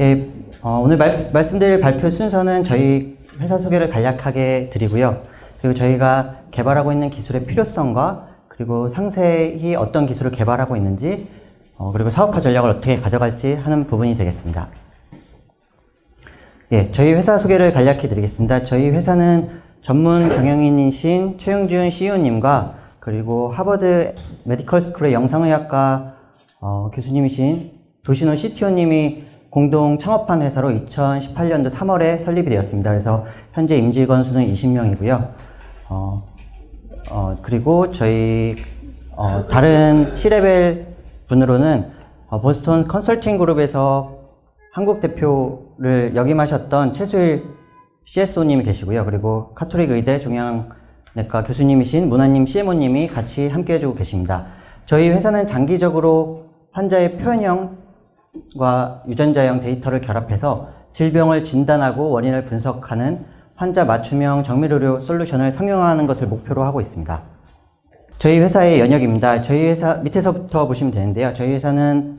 예, 어, 오늘 말, 말씀드릴 발표 순서는 저희 회사 소개를 간략하게 드리고요. 그리고 저희가 개발하고 있는 기술의 필요성과 그리고 상세히 어떤 기술을 개발하고 있는지 어, 그리고 사업화 전략을 어떻게 가져갈지 하는 부분이 되겠습니다. 예, 저희 회사 소개를 간략히 드리겠습니다. 저희 회사는 전문 경영인이신 최영준 CEO님과 그리고 하버드 메디컬 스쿨의 영상의학과 어, 교수님이신 도시노 CTO님이 공동 창업한 회사로 2018년도 3월에 설립이 되었습니다. 그래서 현재 임직원 수는 20명이고요. 어, 어, 그리고 저희 어, 다른 C레벨 분으로는 어, 보스턴 컨설팅 그룹에서 한국 대표를 역임하셨던 최수일 CSO님이 계시고요. 그리고 카톨릭 의대 종양내과 교수님이신 문화님 CMO님이 같이 함께 해주고 계십니다. 저희 회사는 장기적으로 환자의 표현형 과 유전자형 데이터를 결합해서 질병을 진단하고 원인을 분석하는 환자 맞춤형 정밀의료 솔루션을 상용화하는 것을 목표로 하고 있습니다. 저희 회사의 연역입니다. 저희 회사 밑에서부터 보시면 되는데요. 저희 회사는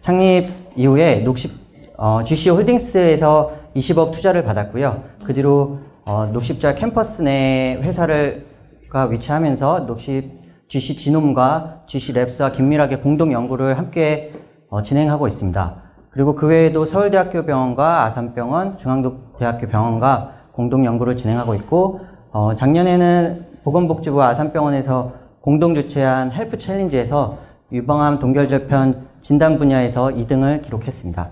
창립 이후에 녹십 어, GC 홀딩스에서 20억 투자를 받았고요. 그 뒤로 어, 녹십자 캠퍼스 내 회사를가 위치하면서 녹십 GC 지놈과 GC 랩스와 긴밀하게 공동 연구를 함께 어, 진행하고 있습니다. 그리고 그 외에도 서울대학교 병원과 아산병원, 중앙대학교 병원과 공동 연구를 진행하고 있고 어, 작년에는 보건복지부 아산병원에서 공동 주최한 헬프 챌린지에서 유방암 동결절편 진단 분야에서 2등을 기록했습니다.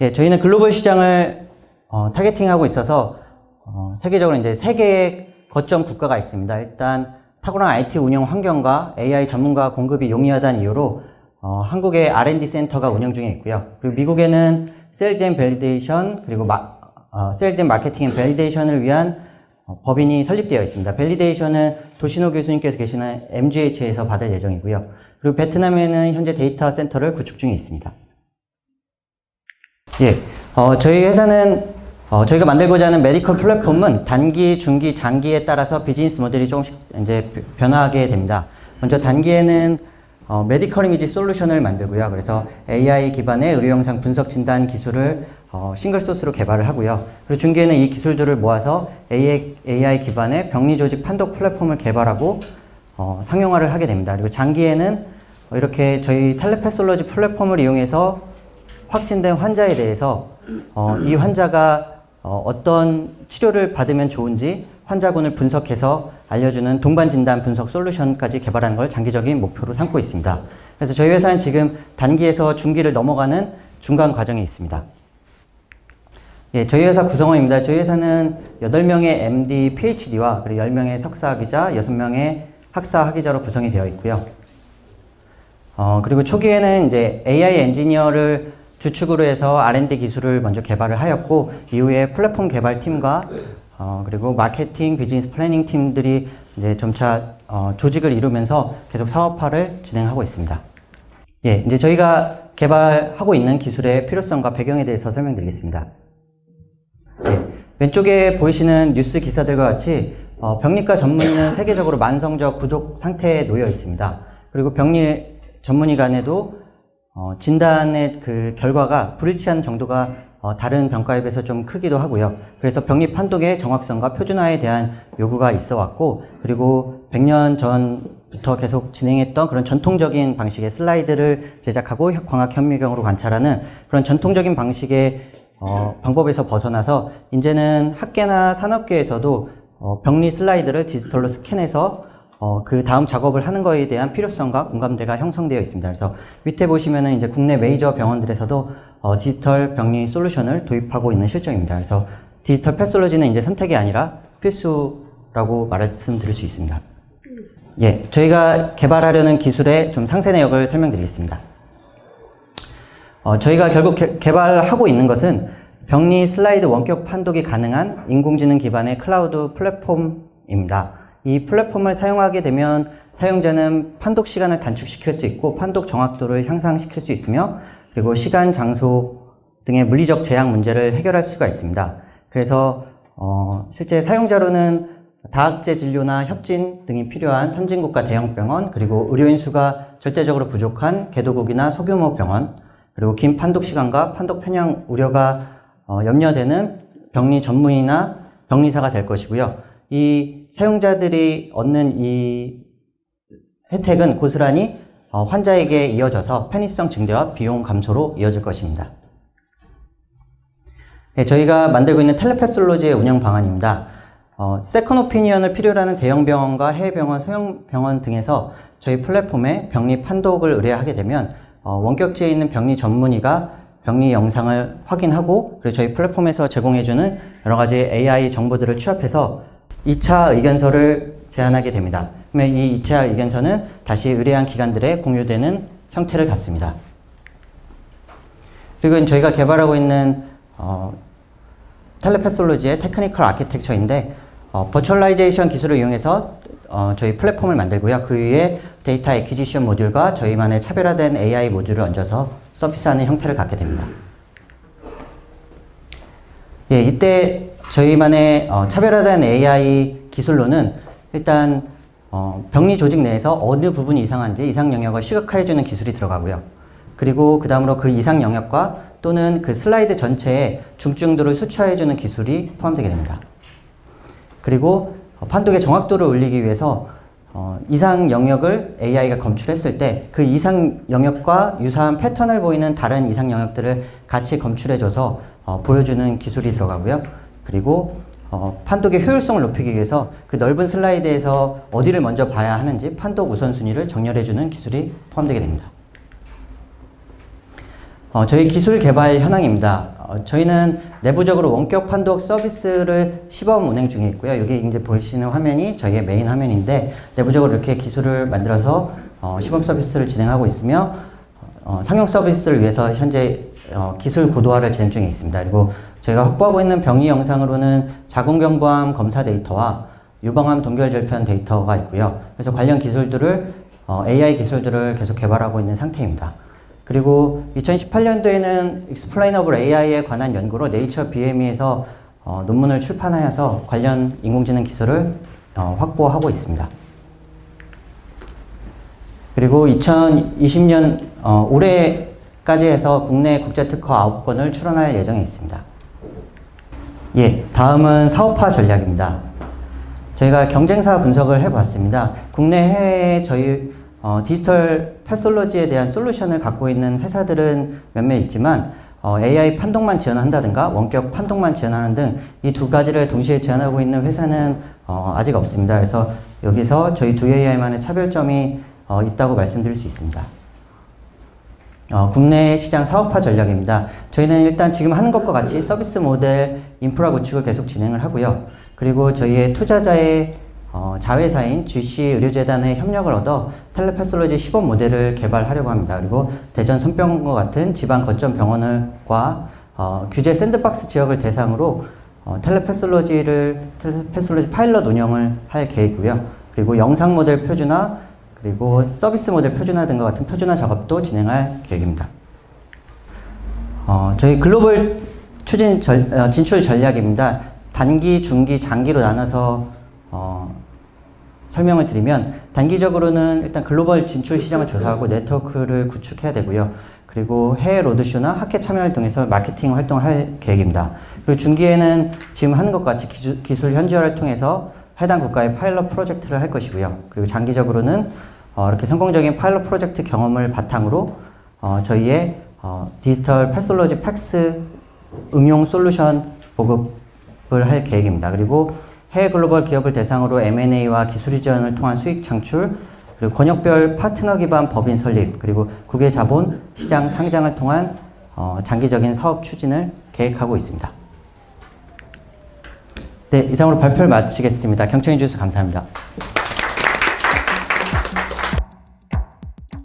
예, 저희는 글로벌 시장을 어, 타겟팅하고 있어서 어, 세계적으로 이제 세 개의 거점 국가가 있습니다. 일단 탁월한 IT 운영 환경과 AI 전문가 공급이 용이하다는 이유로 어, 한국에 R&D 센터가 운영 중에 있고요. 그리고 미국에는 앤 밸리데이션 그리고 마, 어, 앤 마케팅 앤 밸리데이션을 위한 어, 법인이 설립되어 있습니다. 밸리데이션은 도시노 교수님께서 계시는 MGH에서 받을 예정이고요. 그리고 베트남에는 현재 데이터 센터를 구축 중에 있습니다. 예, 어, 저희 회사는 어, 저희가 만들고자 하는 메디컬 플랫폼은 단기, 중기, 장기에 따라서 비즈니스 모델이 조금씩 이제 변화하게 됩니다. 먼저 단기에는 어, 메디컬 이미지 솔루션을 만들고요. 그래서 AI 기반의 의료 영상 분석 진단 기술을 어, 싱글 소스로 개발을 하고요. 그리고 중기에는 이 기술들을 모아서 AI, AI 기반의 병리 조직 판독 플랫폼을 개발하고 어, 상용화를 하게 됩니다. 그리고 장기에는 어, 이렇게 저희 텔레패솔로지 플랫폼을 이용해서 확진된 환자에 대해서 어, 이 환자가 어, 떤 치료를 받으면 좋은지 환자군을 분석해서 알려주는 동반 진단 분석 솔루션까지 개발하는 걸 장기적인 목표로 삼고 있습니다. 그래서 저희 회사는 지금 단기에서 중기를 넘어가는 중간 과정에 있습니다. 예, 저희 회사 구성원입니다. 저희 회사는 8명의 MD, PhD와 그리고 10명의 석사 학위자, 6명의 학사 학위자로 구성이 되어 있고요. 어, 그리고 초기에는 이제 AI 엔지니어를 주축으로 해서 R&D 기술을 먼저 개발을 하였고 이후에 플랫폼 개발 팀과 어, 그리고 마케팅, 비즈니스 플래닝 팀들이 이제 점차 어, 조직을 이루면서 계속 사업화를 진행하고 있습니다. 예, 이제 저희가 개발하고 있는 기술의 필요성과 배경에 대해서 설명드리겠습니다. 예, 왼쪽에 보이시는 뉴스 기사들과 같이 어, 병리과 전문의는 세계적으로 만성적 부족 상태에 놓여 있습니다. 그리고 병리 전문의 간에도 어, 진단의 그 결과가 불일치한 정도가 어, 다른 병과에 비해서 좀 크기도 하고요. 그래서 병리 판독의 정확성과 표준화에 대한 요구가 있어 왔고, 그리고 100년 전부터 계속 진행했던 그런 전통적인 방식의 슬라이드를 제작하고 광학 현미경으로 관찰하는 그런 전통적인 방식의 어, 방법에서 벗어나서 이제는 학계나 산업계에서도 어, 병리 슬라이드를 디지털로 스캔해서 어, 그 다음 작업을 하는 거에 대한 필요성과 공감대가 형성되어 있습니다. 그래서 밑에 보시면은 이제 국내 메이저 병원들에서도 어, 디지털 병리 솔루션을 도입하고 있는 실정입니다. 그래서 디지털 패솔로지는 이제 선택이 아니라 필수라고 말씀드릴 수 있습니다. 예, 저희가 개발하려는 기술의 좀 상세 내역을 설명드리겠습니다. 어, 저희가 결국 개, 개발하고 있는 것은 병리 슬라이드 원격 판독이 가능한 인공지능 기반의 클라우드 플랫폼입니다. 이 플랫폼을 사용하게 되면 사용자는 판독 시간을 단축시킬 수 있고 판독 정확도를 향상시킬 수 있으며 그리고 시간, 장소 등의 물리적 제약 문제를 해결할 수가 있습니다. 그래서 어, 실제 사용자로는 다학제 진료나 협진 등이 필요한 선진국가 대형 병원 그리고 의료인 수가 절대적으로 부족한 개도국이나 소규모 병원 그리고 긴 판독 시간과 판독 편향 우려가 어, 염려되는 병리 전문의나 병리사가 될 것이고요. 이 사용자들이 얻는 이 혜택은 고스란히 어, 환자에게 이어져서 편의성 증대와 비용 감소로 이어질 것입니다. 네, 저희가 만들고 있는 텔레패솔로지의 운영 방안입니다. 어, 세컨 오피니언을 필요로 하는 대형 병원과 해외 병원, 소형 병원 등에서 저희 플랫폼에 병리 판독을 의뢰하게 되면 어, 원격지에 있는 병리 전문의가 병리 영상을 확인하고 그리고 저희 플랫폼에서 제공해주는 여러 가지 AI 정보들을 취합해서 2차 의견서를 제안하게 됩니다. 그러면 이 2차 의견서는 다시 의뢰한 기관들에 공유되는 형태를 갖습니다. 그리고 저희가 개발하고 있는 어, 텔레패솔로지의 테크니컬 아키텍처인데 어, 버추얼라이제이션 기술을 이용해서 어, 저희 플랫폼을 만들고요. 그 위에 데이터 에퀴지션 모듈과 저희만의 차별화된 AI 모듈을 얹어서 서비스하는 형태를 갖게 됩니다. 예, 이때 저희만의 어, 차별화된 AI 기술로는 일단 어, 병리 조직 내에서 어느 부분이 이상한지 이상 영역을 시각화해주는 기술이 들어가고요. 그리고 그 다음으로 그 이상 영역과 또는 그 슬라이드 전체에 중증도를 수치화해주는 기술이 포함되게 됩니다. 그리고 어, 판독의 정확도를 올리기 위해서 어, 이상 영역을 AI가 검출했을 때 그 이상 영역과 유사한 패턴을 보이는 다른 이상 영역들을 같이 검출해줘서 어, 보여주는 기술이 들어가고요. 그리고 어, 판독의 효율성을 높이기 위해서 그 넓은 슬라이드에서 어디를 먼저 봐야 하는지 판독 우선순위를 정렬해주는 기술이 포함되게 됩니다. 어, 저희 기술 개발 현황입니다. 어, 저희는 내부적으로 원격 판독 서비스를 시범 운행 중에 있고요. 여기 이제 보시는 화면이 저희의 메인 화면인데 내부적으로 이렇게 기술을 만들어서 어, 시범 서비스를 진행하고 있으며 어, 상용 서비스를 위해서 현재 어, 기술 고도화를 진행 중에 있습니다. 그리고 저희가 확보하고 있는 병리 영상으로는 자궁경부암 검사 데이터와 유방암 동결 절편 데이터가 있고요. 그래서 관련 기술들을 어, AI 기술들을 계속 개발하고 있는 상태입니다. 그리고 2018년도에는 Explainable AI에 관한 연구로 네이처 BME에서 어, 논문을 출판하여서 관련 인공지능 기술을 어, 확보하고 있습니다. 그리고 2020년 어, 올해까지 해서 국내 국제 특허 9건을 출원할 예정에 있습니다. 예, 다음은 사업화 전략입니다. 저희가 경쟁사 분석을 해봤습니다. 국내 해외에 저희 어, 디지털 패솔로지에 대한 솔루션을 갖고 있는 회사들은 몇몇 있지만 어, AI 판독만 지원한다든가 원격 판독만 지원하는 등 이 두 가지를 동시에 지원하고 있는 회사는 어, 아직 없습니다. 그래서 여기서 저희 두 AI만의 차별점이 어, 있다고 말씀드릴 수 있습니다. 어, 국내 시장 사업화 전략입니다. 저희는 일단 지금 하는 것과 같이 서비스 모델 인프라 구축을 계속 진행을 하고요. 그리고 저희의 투자자의 어, 자회사인 GC 의료재단의 협력을 얻어 텔레패솔로지 시범 모델을 개발하려고 합니다. 그리고 대전 손병과 같은 지방 거점 병원과 어, 규제 샌드박스 지역을 대상으로 어, 텔레패솔로지를 텔레패솔로지 파일럿 운영을 할 계획이고요. 그리고 영상 모델 표준화 그리고 서비스 모델 표준화 등과 같은 표준화 작업도 진행할 계획입니다. 어, 저희 글로벌 추진 전, 어, 진출 전략입니다. 단기, 중기, 장기로 나눠서 어, 설명을 드리면 단기적으로는 일단 글로벌 진출 시장을 조사하고 네트워크를 구축해야 되고요. 그리고 해외 로드쇼나 학회 참여를 통해서 마케팅 활동을 할 계획입니다. 그리고 중기에는 지금 하는 것 같이 기술 현지화를 통해서 해당 국가의 파일럿 프로젝트를 할 것이고요. 그리고 장기적으로는 어, 이렇게 성공적인 파일럿 프로젝트 경험을 바탕으로 어, 저희의 어, 디지털 패솔로지 팩스 응용 솔루션 보급을 할 계획입니다. 그리고 해외 글로벌 기업을 대상으로 M&A와 기술 이전을 통한 수익 창출, 그리고 권역별 파트너 기반 법인 설립, 그리고 국외 자본 시장 상장을 통한 어, 장기적인 사업 추진을 계획하고 있습니다. 네, 이상으로 발표를 마치겠습니다. 경청해 주셔서 감사합니다.